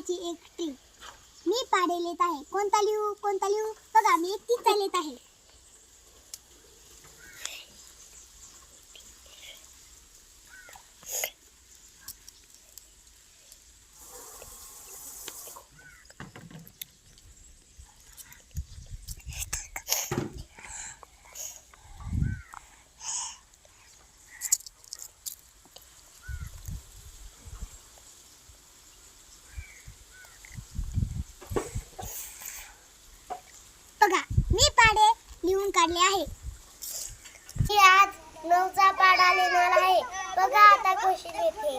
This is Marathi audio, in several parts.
लिहिण्याची एक टीप मी पाडे लिहित आहे. कोणता लिहू? कोणता लिहू? बघा मी एकटीच लिहित आहे बघा मी पाडे लिहून काढले आहे. मी आज नऊचा पाडा लिहिणार आहे. बघा आता खुशी लिहिते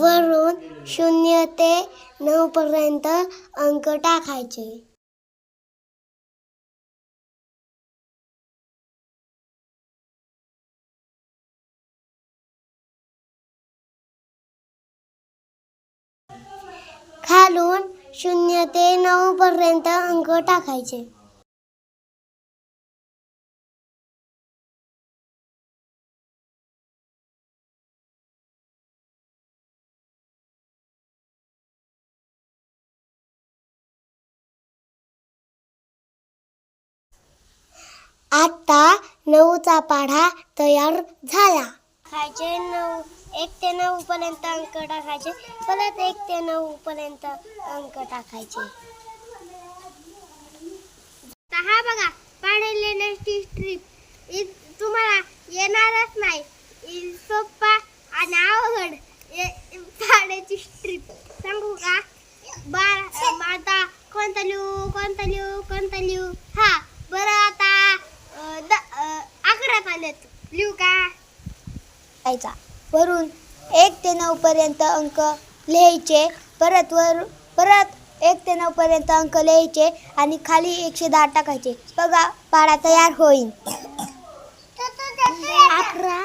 वरून शून्य ते नऊ पर्यंत अंक टाकायचे. खालून शून्य ते नऊ पर्यंत अंक टाकायचे. आता नऊचा पाढा तयार झाला. खायचे नऊ एक ते नऊ पर्यंत अंक टाकायचे. परत एक ते नऊ पर्यंत अंक टाकायचे. हा बघा पाणी लिहिण्याची ट्रीप तुम्हाला येणारच नाही. इ- सोप्पा आणि अवघड पाण्याची ट्रीप सांगू का? बारा आता कोणता लिहू कोणता लिहू कोणता लिहू हा बरं आता द- अकरा पाण्यात लिहू का? लिहायचा वरून एक ते नऊ पर्यंत अंक लिहायचे. परत वर परत एक ते नऊ पर्यंत अंक लिहायचे आणि खाली एकशे दहा टाकायचे. बघा पाडा तयार होईल अकरा.